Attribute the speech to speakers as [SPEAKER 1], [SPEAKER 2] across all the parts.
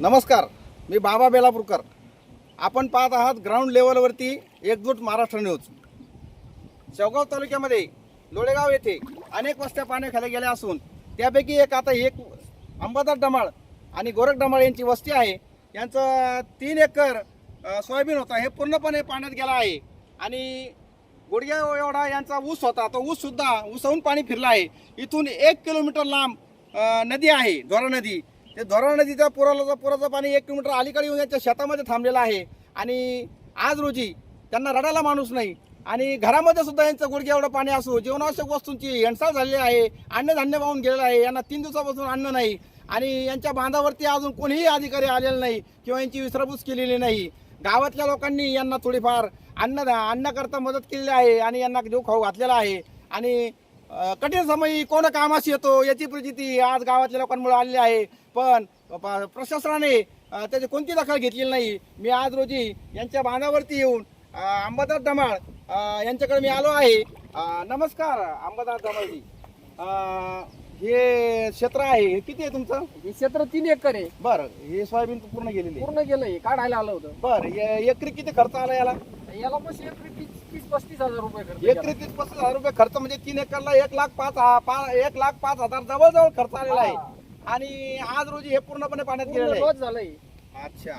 [SPEAKER 1] नमस्कार मी बाबा बेलापूरकर. आपण पाहत आहात ग्राउंड लेवलवरती एकजूट महाराष्ट्र न्यूज. शेवगाव तालुक्यामध्ये लोळेगाव येथे अनेक वस्त्या पाण्याखाली गेल्या असून त्यापैकी एक आता एक अंबादार डमाळ आणि गोरख डमाळ यांची वस्ती आहे. यांचं तीन एकर सोयाबीन होता हे पूर्णपणे पाण्यात गेला आहे. आणि गुडघ्या एवढा यांचा ऊस होता तो ऊससुद्धा ऊसाहून पाणी फिरला आहे. इथून एक किलोमीटर लांब नदी आहे झोरा नदी. ते धोरा नदीच्या पुराला पुराचं पाणी एक किलोमीटर अलीकडे येऊन यांच्या शेतामध्ये थांबलेलं आहे. आणि आज रोजी त्यांना रडायला माणूस नाही. आणि घरामध्ये सुद्धा यांचं गुडघ्या एवढं पाणी असो जीवनावश्यक वस्तूंची हेणसाळ झालेली आहे अन्नधान्य वाहून गेलेलं आहे यांना तीन दिवसापासून अन्न नाही. आणि यांच्या बांधावरती अजून कोणीही अधिकारी आलेले नाही किंवा यांची विसरपूस केलेली नाही. गावातल्या लोकांनी यांना थोडीफार अन्न अन्नाकरता मदत केलेली आहे आणि यांना देव खाऊ घातलेला आहे. आणि कठीण समयी कोण कामाशी येतो याची प्रचिती आज गावातल्या लोकांमुळे आलेली आहे. पण प्रशासनाने त्याची कोणती दखल घेतलेली नाही. मी आज रोजी यांच्या बांधावरती येऊन अंबादास डमाळ अ, यांच्याकडे मी आलो आहे. नमस्कार अंबादास डमाळजी अ, हे क्षेत्र आहे हे किती आहे तुमचं?
[SPEAKER 2] हे क्षेत्र तीन एकर आहे.
[SPEAKER 1] बरं हे सोयाबीन पूर्ण गेलेली आहे.
[SPEAKER 2] पूर्ण गेलंय काढायला आलं होतं.
[SPEAKER 1] बरं हे एकरी किती खर्च आला याला?
[SPEAKER 2] याला पण एकरी तीस तीस पस्तीस हजार रुपये खर्च
[SPEAKER 1] एकरी तीस पस्तीस हजार रुपये खर्च म्हणजे तीन एकरला एक लाख पाच हा- पा- एक लाख पाच हजार जवळजवळ खर्च आलेला आहे. आणि आज रोजी हे पूर्णपणे पाण्यात गेलेलं
[SPEAKER 2] झालंय.
[SPEAKER 1] अच्छा.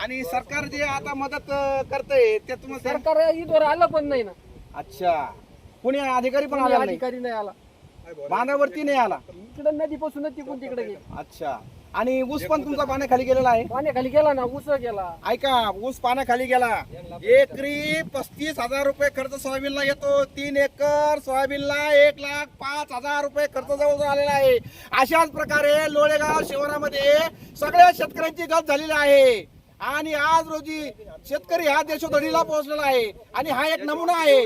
[SPEAKER 1] आणि सरकार जे आता मदत करतंय ते तुम्हाला
[SPEAKER 2] सरकार इथवर आलं पण नाही ना.
[SPEAKER 1] अच्छा. कुणी अधिकारी पण
[SPEAKER 2] कोणी
[SPEAKER 1] आला नाही.
[SPEAKER 2] अधिकारी नाही आला.
[SPEAKER 1] बांधावरती नाही आला.
[SPEAKER 2] इकडं नदीपासूनच तिकडून तिकडे गेले.
[SPEAKER 1] अच्छा. आणि ऊस पण तुमचा पाण्याखाली गेलेला आहे.
[SPEAKER 2] पाण्याखाली गेला ना ऊस गेला.
[SPEAKER 1] ऐका ऊस पाण्याखाली गेला. एकरी पस्तीस हजार रुपये खर्च सोयाबीनला येतो. तीन एकर सोयाबीनला एक लाख पाच हजार रुपये खर्च जवळ आलेला आहे. अशाच प्रकारे लोळेगाव शिवारामध्ये सगळ्या शेतकऱ्यांची गत झालेली आहे. आणि आज रोजी शेतकरी हा देशोधडीला पोहोचलेला आहे. आणि हा एक नमुना आहे.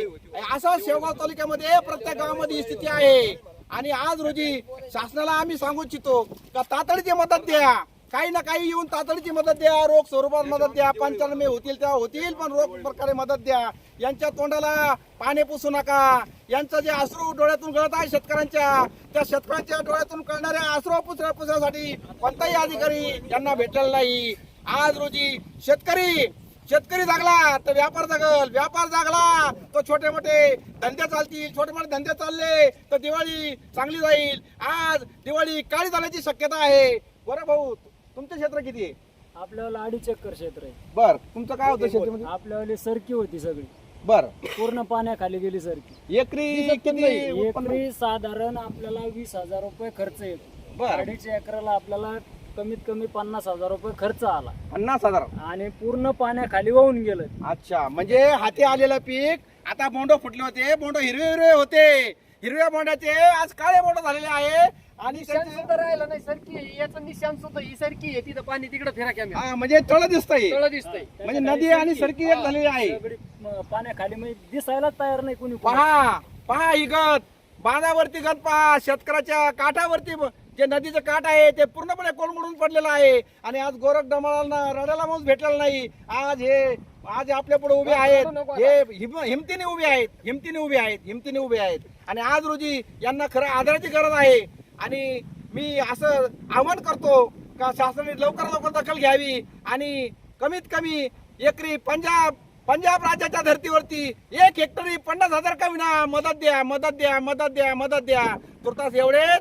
[SPEAKER 1] असा शेवगाव तालुक्यामध्ये प्रत्येक गावामध्ये स्थिती आहे. आणि आज रोजी शासनाला आम्ही सांगू इच्छितो का तातडीची मदत द्या. काही ना काही येऊन तातडीची मदत द्या रोख स्वरूपात मदत द्या पंचनामे होतील तेव्हा होतील पण रोख प्रकारे मदत द्या. यांच्या तोंडाला पाणी पुसू नका. यांचं जे अश्रू डोळ्यातून गळत आहे शेतकऱ्यांच्या त्या शेतकऱ्यांच्या डोळ्यातून कळणाऱ्या अश्रू पुसऱ्या पुसण्यासाठी कोणताही अधिकारी यांना भेटलेला नाही. आज रोजी शेतकरी शेतकरी जागला तर व्यापार जागल व्यापार जागला. तर छोटे मोठे धंदे चालतील छोटे मोठे धंदे चालले तर दिवाळी चांगली जाईल. आज दिवाळी काळी जाण्याची शक्यता आहे. बरं भाऊ तुमचं क्षेत्र किती आहे?
[SPEAKER 3] आपल्याला अडीच एकर क्षेत्र आहे.
[SPEAKER 1] बर तुमचं काय होतं शेतीमध्ये?
[SPEAKER 3] आपल्यावाली सरकी होती सगळी.
[SPEAKER 1] बर.
[SPEAKER 3] पूर्ण पाण्याखाली गेली सरकी.
[SPEAKER 1] एकरी किती उत्पन्न?
[SPEAKER 3] एकरी साधारण आपल्याला वीस हजार रुपये खर्च येतो
[SPEAKER 1] बर.
[SPEAKER 3] अडीच एकराला आपल्याला कमीत कमी पन्नास हजार रुपये खर्च आला.
[SPEAKER 1] पन्नास हजार.
[SPEAKER 3] आणि पूर्ण पाण्याखाली वाहून गेलं.
[SPEAKER 1] अच्छा म्हणजे हाती आलेलं पीक आता बोंड फुटले होते बोंड हिरवे हिरवे होते. हिरव्या बोंडाचे आज काळे बोंड झालेले आहे. आणि
[SPEAKER 2] निशाण
[SPEAKER 1] त्याचे-
[SPEAKER 2] सुद्धा राहिला नाही सरकी आहे. याचं निशाण सुद्धा ही सरकी आहे. तिथं पाणी तिकडे फिरा कॅमेरा
[SPEAKER 1] हा, म्हणजे तळ दिसतंय.
[SPEAKER 2] तळ दिसतंय.
[SPEAKER 1] म्हणजे नदी आणि सरकी एक झालेली आहे.
[SPEAKER 3] सगळी म, पाण्याखाली म्हणजे दिसायलाच तयार नाही कोणी
[SPEAKER 1] पहा पहा ही गत. बांधावरती गत पहा. शेतकऱ्याच्या काठावरती ब- जे नदीचं काठ आहे ते पूर्णपणे कोलमडून पडलेलं आहे. आणि आज गोरख डमाळांना रडायला माणूस भेटलेला नाही. आज हे आज आपल्या पुढे उभे आहेत. हे हिम- हिमतीने उभे आहेत हिमतीने उभे आहेत हिमतीने उभे आहेत. आणि आज रोजी यांना खरं आदराची गरज आहे. आणि मी असं आवाहन करतो का शासनाने लवकर लवकर दखल घ्यावी. आणि कमीत कमी एकरी पंजाब पंजाब राज्याच्या धर्तीवरती एक हेक्टरी पन्नास हजार का विना मदत द्या मदत द्या मदत द्या मदत द्या. तुर्तास एवढेच.